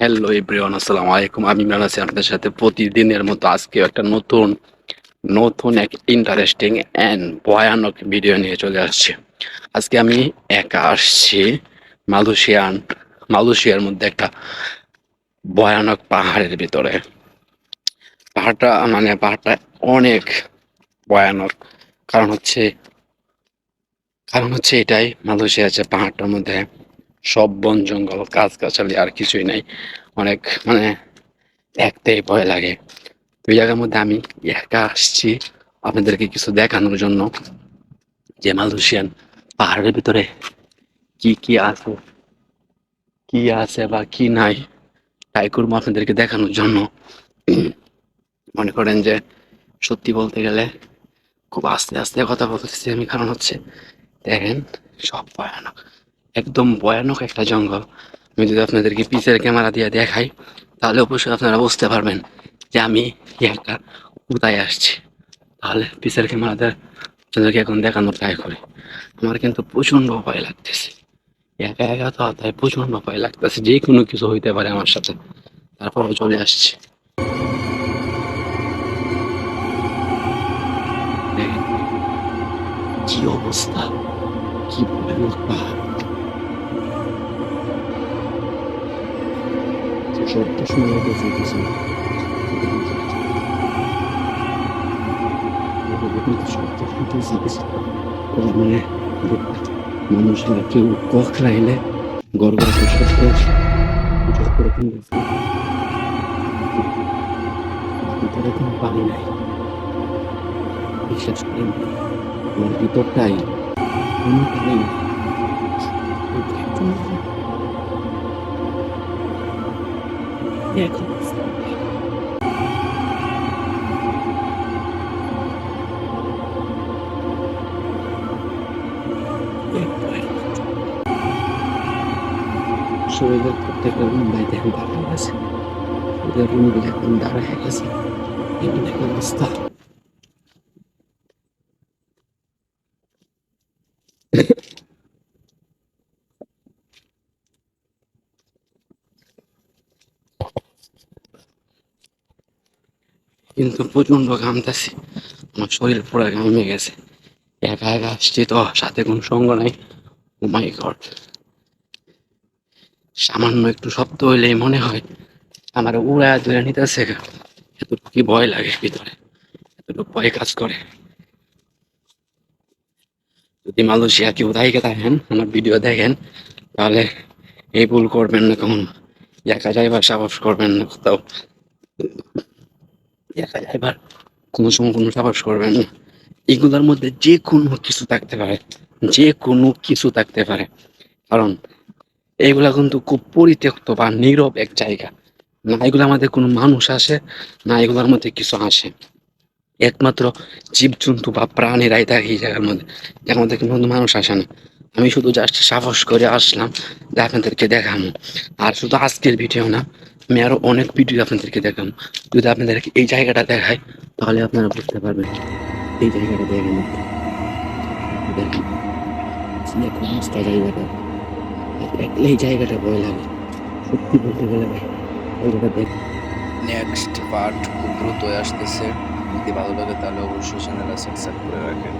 Hello everyone আসসালামু আলাইকুম। আমি ইমরান আছি আপনাদের সাথে। প্রতিদিনের মতো আজকে একটা নতুন নতুন এক ইন্টারেস্টিং অ্যান্ড ভয়ানক ভিডিও নিয়ে চলে আসছি। আজকে আমি একা আসছি, মালয়েশিয়ান মালয়েশিয়ার মধ্যে একটা ভয়ানক পাহাড়ের ভিতরে। পাহাড়টা মানে পাহাড়টা অনেক ভয়ানক। কারণ হচ্ছে কারণ হচ্ছে এটাই মালয়েশিয়া আছে পাহাড়টার মধ্যে সব বন, জঙ্গল, গাছগাছালি আর কিছুই নাই। অনেক মানে দেখতেই ভয় লাগে। এই জায়গার মধ্যে আমি একা আসছি আপনাদেরকে কিছু দেখানোর জন্য যে মালয়েশিয়ান পাহাড়ের ভিতরে কি কি আছে। কি আছে বা কি নাই, তাই করব আপনাদেরকে দেখানোর জন্য। মনে করেন যে সত্যি বলতে গেলে খুব আস্তে আস্তে কথা বলতেছি আমি, কারণ হচ্ছে দেখেন, সব ভয়ানক, একদম ভয়ানক একটা জঙ্গল। আমি যদি আপনাদেরকে পিসের ক্যামেরা দিয়ে দেখাই, তাহলে অবশ্যই আপনারা বুঝতে পারবেন যে আমি একটা কোথায় আসছি। তাহলে পিসের ক্যামেরাতে আপনাদেরকে এখন দেখানোর ট্রাই করি। আমার কিন্তু প্রচণ্ড ভয় লাগতেছে। একা একা তো তাই প্রচণ্ড ভয় লাগতেছে যে কোনো কিছু হইতে পারে আমার সাথে তারপরও চলে আসছি দেখেন কি অবস্থা কি ভয়ানক পাহাড় শব্দ শুনে গেছে কিছু শব্দ শুনতেছি কিছু মানে মানুষেরা কেউ গেছে ভিতরে কোনো পানি নাই। বিশ্বাস করেন আমার ভিতরটাই কোনো পানি নাই। এখন শরীরের প্রত্যেকটা রুম বাই দেখেন দাঁড়ায় গেছে ওদের রুমগুলো এখন দাঁড়ায় গেছে এমন এক অবস্থা? কিন্তু প্রচণ্ড ঘামতেছি। আমার শরীর পুরো ঘামে গেছে। একা একা আসছি তো, সাথে কোনো সঙ্গ নাই। মাই গড সামান্য একটু শব্দ হইলেই মনে হয় আমার উড়ায় ধরে নিতেছে এতটুকু কি ভয় লাগে ভিতরে? এতটুকু ভয় কাজ করে। যদি মালয়েশিয়া কেউ তাইকে থাকেন, আমার ভিডিও দেখেন, তাহলে এই ভুল করবেন না কখন। একা যাইবার সাহস করবেন না কোথাও। একা যাইবার কোনো সময় কোনো সাহস করবেন না। এগুলোর মধ্যে যে কোনো কিছু থাকতে পারে। যে কোনো কিছু থাকতে পারে। কারণ এইগুলা কিন্তু খুব পরিত্যক্ত বা নীরব এক জায়গা। না এগুলো আমাদের কোনো মানুষ আসে, না এগুলোর মধ্যে কিছু আসে। একমাত্র জীবজন্তু বা প্রাণীরাই থাকে এই জায়গার মধ্যে। যার মধ্যে কিন্তু মানুষ আসে না। আমি শুধু জাস্ট সাহস করে আসলাম যে আপনাদেরকে দেখাবো আর শুধু আজকের ভিডিও না, আমি আরও অনেক ভিডিও আপনাদেরকে দেখাবো যদি আপনাদেরকে এই জায়গাটা দেখাই তাহলে আপনারা বুঝতে পারবেন এই জায়গাটা দেখেন। দেখেন। জায়গাটা। এই জায়গাটা ভয় লাগে। সত্যি বলতে গেলে ভাই ওই জায়গা দেখ। নেক্সট পার্ট খুব দ্রুতই আসতেছে। যদি ভালো লাগে তাহলে অবশ্যই চ্যানেলটা সাবস্ক্রাইব করে রাখেন